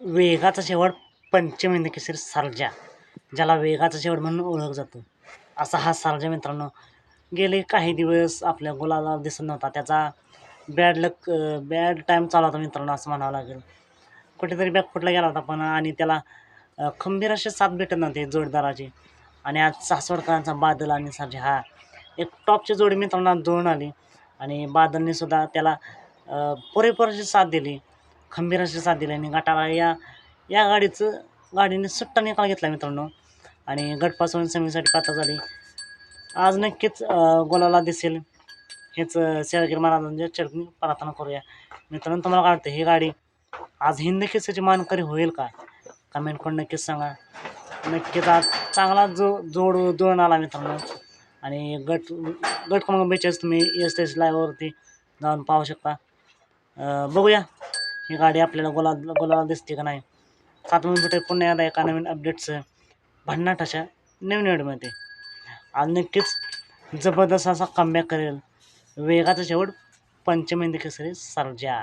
वेगाचा शेवट पंचमेंद केसरी सारजा ज्याला वेगाचा शेवट म्हणून ओळख जातो. असा हा सारजा मित्रांनो गेले काही दिवस आपल्या गुलाला दिसत नव्हता. त्याचा बॅड लक बॅड टाईम चालू होता मित्रांनो असं म्हणावं लागेल. कुठेतरी बॅकफुटला गेला होता पण आणि त्याला खंबीर असे साथ भेटत नव्हते जोडदाराचे. आणि आज सासवडकरांचा बादल आणि सारजा हा एक टॉपची जोडी मित्रांना आज जुळून आली. आणि बादलने सुद्धा त्याला अ, पुरेपूर साथ दिली. खंबीर अशी साथ दिली आणि गटाला या या गाडीचं गाडीने सुट्टा निकाल घेतला मित्रांनो. आणि गटपासून सेमीसाठी पात्र झाली. आज नक्कीच गोलाला दिसेल. हेच सेवागिरी महाराजांच्या चरणी प्रार्थना करूया. मित्रांनो तुम्हाला काय वाटतं? ही गाडी आज हिंद केसरीची मानकरी होईल का? कमेंट करून नक्कीच सांगा. नक्कीच आज चांगला जो जोड जुळून आला मित्रांनो. आणि गट गट क्रमांक बेचाळीस तुम्ही एस टी एस लाईव्हवरती जाऊन पाहू शकता. बघूया. ही गाडी आपल्याला गोला गोलाला दिसते का नाही? सात मिनिट पुन्हा एकदा एका नवीन अपडेट्स भन्नाट अशा नवीन वेळमध्ये. आणि नक्कीच जबरदस्त असा कमबॅक करेल. वेगाचा शेवट पंचमेंद केसरी सर्जा